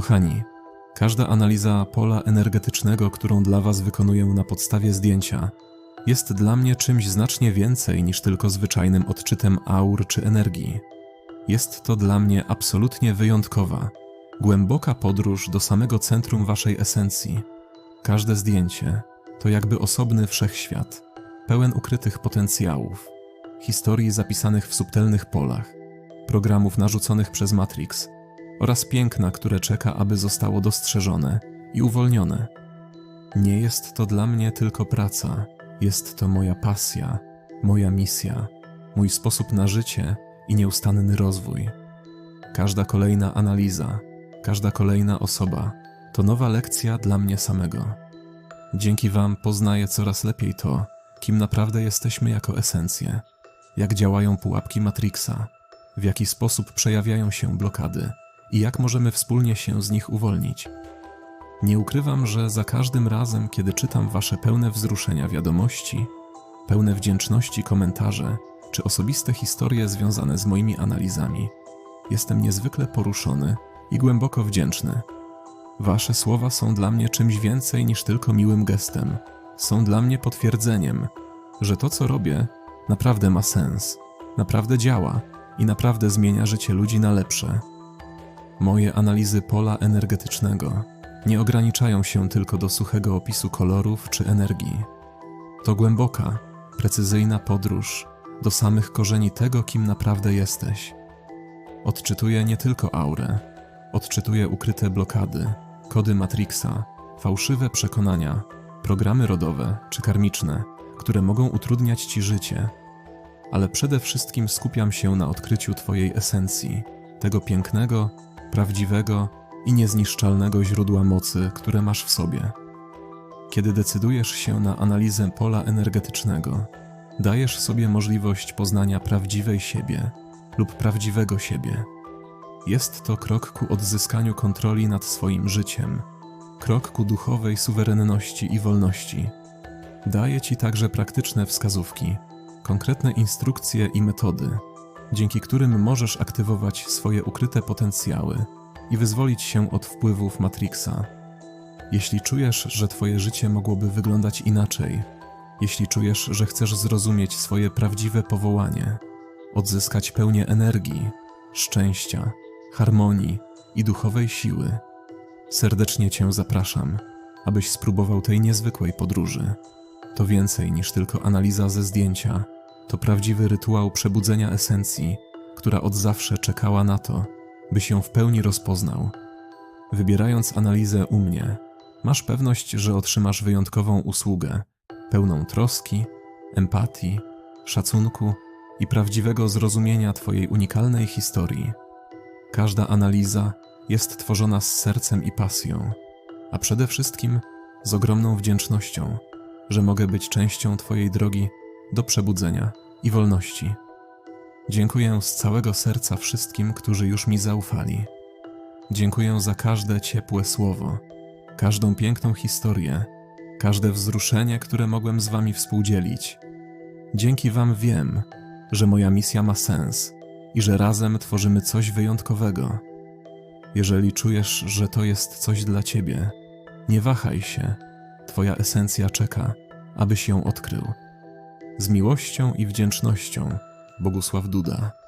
Kochani, każda analiza pola energetycznego, którą dla Was wykonuję na podstawie zdjęcia, jest dla mnie czymś znacznie więcej niż tylko zwyczajnym odczytem aur czy energii. Jest to dla mnie absolutnie wyjątkowa, głęboka podróż do samego centrum Waszej esencji. Każde zdjęcie to jakby osobny wszechświat, pełen ukrytych potencjałów, historii zapisanych w subtelnych polach, programów narzuconych przez Matrix oraz piękna, które czeka, aby zostało dostrzeżone i uwolnione. Nie jest to dla mnie tylko praca, jest to moja pasja, moja misja, mój sposób na życie i nieustanny rozwój. Każda kolejna analiza, każda kolejna osoba to nowa lekcja dla mnie samego. Dzięki Wam poznaję coraz lepiej to, kim naprawdę jesteśmy jako esencje, jak działają pułapki Matrixa, w jaki sposób przejawiają się blokady i jak możemy wspólnie się z nich uwolnić. Nie ukrywam, że za każdym razem, kiedy czytam Wasze pełne wzruszenia wiadomości, pełne wdzięczności komentarze czy osobiste historie związane z moimi analizami, jestem niezwykle poruszony i głęboko wdzięczny. Wasze słowa są dla mnie czymś więcej niż tylko miłym gestem. Są dla mnie potwierdzeniem, że to, co robię, naprawdę ma sens, naprawdę działa i naprawdę zmienia życie ludzi na lepsze. Moje analizy pola energetycznego nie ograniczają się tylko do suchego opisu kolorów czy energii. To głęboka, precyzyjna podróż do samych korzeni tego, kim naprawdę jesteś. Odczytuję nie tylko aurę, odczytuję ukryte blokady, kody Matrixa, fałszywe przekonania, programy rodowe czy karmiczne, które mogą utrudniać ci życie. Ale przede wszystkim skupiam się na odkryciu Twojej esencji, tego pięknego, prawdziwego i niezniszczalnego źródła mocy, które masz w sobie. Kiedy decydujesz się na analizę pola energetycznego, dajesz sobie możliwość poznania prawdziwej siebie lub prawdziwego siebie. Jest to krok ku odzyskaniu kontroli nad swoim życiem, krok ku duchowej suwerenności i wolności. Daje ci także praktyczne wskazówki, konkretne instrukcje i metody, dzięki którym możesz aktywować swoje ukryte potencjały i wyzwolić się od wpływów Matrixa. Jeśli czujesz, że Twoje życie mogłoby wyglądać inaczej, jeśli czujesz, że chcesz zrozumieć swoje prawdziwe powołanie, odzyskać pełnię energii, szczęścia, harmonii i duchowej siły, serdecznie Cię zapraszam, abyś spróbował tej niezwykłej podróży. To więcej niż tylko analiza ze zdjęcia, to prawdziwy rytuał przebudzenia esencji, która od zawsze czekała na to, by się w pełni rozpoznał. Wybierając analizę u mnie, masz pewność, że otrzymasz wyjątkową usługę, pełną troski, empatii, szacunku i prawdziwego zrozumienia Twojej unikalnej historii. Każda analiza jest tworzona z sercem i pasją, a przede wszystkim z ogromną wdzięcznością, że mogę być częścią Twojej drogi do przebudzenia i wolności. Dziękuję z całego serca wszystkim, którzy już mi zaufali. Dziękuję za każde ciepłe słowo, każdą piękną historię, każde wzruszenie, które mogłem z Wami współdzielić. Dzięki Wam wiem, że moja misja ma sens i że razem tworzymy coś wyjątkowego. Jeżeli czujesz, że to jest coś dla Ciebie, nie wahaj się, Twoja esencja czeka, abyś ją odkrył. Z miłością i wdzięcznością, Bogusław Duda.